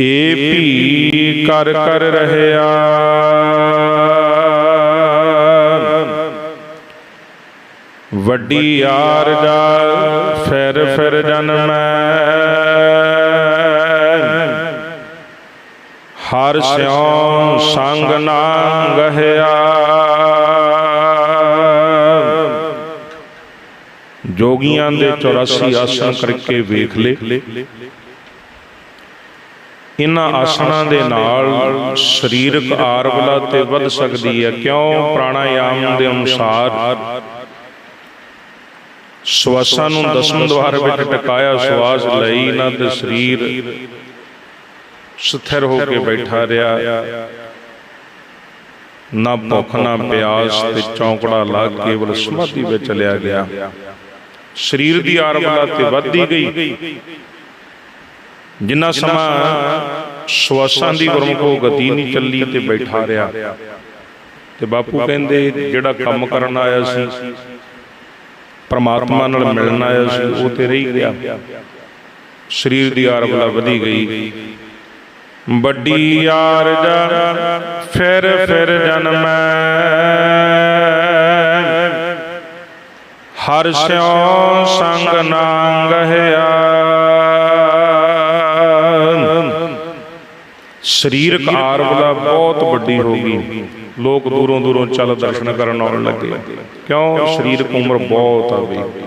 ਏ ਵੀ ਕਰ ਕਰ ਰਹਿਆ। ਵੱਡੀ ਆਰਜਾ ਫਿਰ ਫਿਰ ਜਨਮੈ ਹਰ ਸਿਉ ਸੰਗ ਨਾ ਗਹਿਆ ਜੋਗੀਆਂ ਦੇ 84 ਆਸਣ ਕਰਕੇ ਵੇਖ ਲੇ। ਇਹਨਾਂ ਆਸਣਾਂ ਦੇ ਨਾਲ ਸਰੀਰਕ ਆਰਵਲਾ ਤੇ ਵੱਧ ਸਕਦੀ ਹੈ। ਕਿਉਂ? ਪ੍ਰਾਣਾਯਾਮ ਦੇ ਅਨੁਸਾਰ। ਸਵਾਸਾਂ ਨੂੰ ਦਸਮ ਦਵਾਰ ਵਿੱਚ ਟਿਕਾਇਆ ਸਵਾਸ ਲਈ ਨਾ ਤੇ ਸਰੀਰ ਸਥਿਰ ਹੋ ਕੇ ਬੈਠਾ ਰਿਹਾ। ਨਾ ਭੁੱਖ ਨਾ ਪਿਆਸ ਤੇ ਚੌਂਕੜਾ ਲਾ ਕੇਵਲ ਸਮਾਧੀ ਵਿੱਚ ਚਲਿਆ ਗਿਆ। ਸਰੀਰ ਦੀ ਆਰਵਲਾ ਤੇ ਵੱਧਦੀ ਗਈ। ਜਿੰਨਾ ਸਮਾਂ ਸਵਾਸਾਂ ਦੀ ਗੁਰਮੁਖੋ ਗਤੀ ਨਹੀਂ ਚੱਲੀ ਤੇ ਬੈਠਾ ਰਿਹਾ। ਤੇ ਬਾਪੂ ਕਹਿੰਦੇ ਜਿਹੜਾ ਕੰਮ ਕਰਨ ਆਇਆ ਸੀ ਪਰਮਾਤਮਾ ਨਾਲ ਮਿਲਣ ਆਇਆ ਸੀ ਉਹ ਤੇ ਰਹੀ ਗਿਆ। ਸਰੀਰ ਦੀ ਆਰਵਲਾ ਵਧੀ ਗਈ। ਵੱਡੀ ਆਰਜਾ ਫਿਰ ਫਿਰ ਜਨਮੈ ਹਰ ਸਿਉ ਸੰਗ ਨਾ ਗਹਿਆ ਸਰੀਰਕ ਆਰਵਲਾ ਬਹੁਤ ਵੱਡੀ ਹੋ ਗਈ। ਲੋਕ ਦੂਰੋਂ ਦੂਰੋਂ ਚੱਲ ਦਰਸ਼ਨ ਕਰਨ ਆਉਣ ਲੱਗੇ। ਕਿਉਂ? ਸਰੀਰਕ ਉਮਰ ਬਹੁਤ ਆ ਗਈ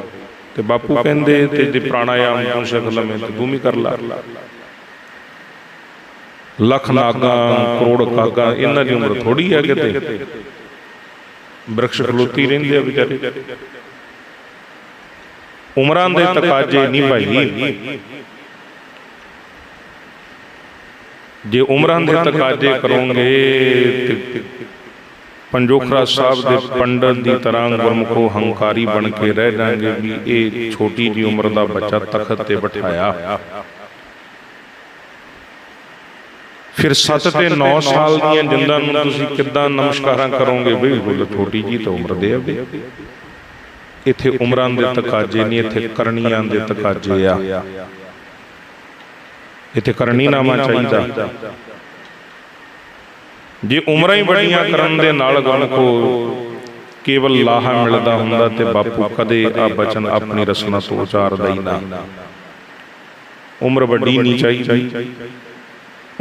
ਤੇ ਬਾਪੂ ਕਹਿੰਦੇ ਤੇ ਜੇ ਪ੍ਰਾਣਾਯਾਮ ਤੂੰ ਸਿੱਖ ਲਵੇਂ ਤੇ ਤੂੰ ਵੀ ਕਰ ਲਾ। ਲੱਖ ਨਾਗਾ ਕਰੋੜ ਕਾਗਾ ਇਹਨਾਂ ਦੀ ਉਮਰ ਥੋੜੀ ਹੈ ਕਿਤੇ। ਬ੍ਰਿਕਸ਼ ਖਲੋਤੀ ਰਹਿੰਦੇ ਆ ਵਿਚਾਰੇ। ਉਮਰਾਂ ਦੇ ਤਕਾਜੇ ਨਹੀਂ ਭਾਈ। ਜੇ ਉਮਰਾਂ ਦੇ ਤਕਾਜੇ ਕਰੋਗੇ ਪੰਜੋਖਰਾ ਸਾਹਿਬ ਦੇ ਪੰਡਤ ਦੀ ਤਰ੍ਹਾਂ ਗੁਰਮੁਖੋ ਹੰਕਾਰੀ ਬਣ ਕੇ ਰਹਿ ਜਾਣਗੇ ਵੀ ਇਹ ਛੋਟੀ ਜੀ ਉਮਰ ਦਾ ਬੱਚਾ ਤਖਤ ਤੇ ਬਿਠਾਇਆ। ਫਿਰ 7 ਤੇ 9 ਸਾਲ ਦੀਆਂ ਜਿੰਦਾਂ ਨੂੰ ਤੁਸੀਂ ਕਿੱਦਾਂ ਨਮਸਕਾਰਾਂ ਕਰੋਗੇ ਬਿਲਕੁਲ ਛੋਟੀ ਜੀ ਤਾਂ ਉਮਰ ਦੇ ਆ ਇੱਥੇ ਉਮਰਾਂ ਦੇ ਤਕਾਜੇ ਨਹੀਂ ਇੱਥੇ ਕਰਨੀਆਂ ਦੇ ਤਕਾਜੇ ਆ। ਇੱਥੇ ਕਰਨੀ ਨਾਮਾ ਚਾਹੀਦਾ। ਜੇ ਉਮਰਾਂ ਹੀ ਬੜੀਆਂ ਕਰਨ ਦੇ ਨਾਲ ਗੁਣ ਕੋ ਕੇਵਲ ਲਾਹਾ ਮਿਲਦਾ ਹੁੰਦਾ ਤੇ ਬਾਪੂ ਕਦੇ ਆ ਬਚਨ ਆਪਣੀ ਰਸਨਾ ਤੋਂ ਉਚਾਰਦਾ ਹੀ ਨਾ। ਉਮਰ ਵੱਡੀ ਨਹੀਂ ਚਾਹੀਦੀ।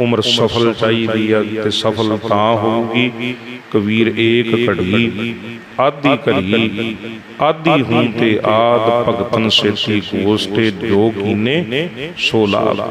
ਉਮਰ ਸਫਲ ਚਾਹੀਦੀ ਹੈ ਤੇ ਸਫਲ ਤਾਂ ਹੋਊਗੀ। ਕਬੀਰ ਏਕ ਘੜੀ ਆਦੀ ਘੜੀ ਆਦੀ ਹੂੰ ਤੇ ਆਦ ਭਗਤਨ ਸੇਤੀ ਗੋਸਟੇ ਜੋ ਕੀਨੇ ਸੋ ਲਾਭ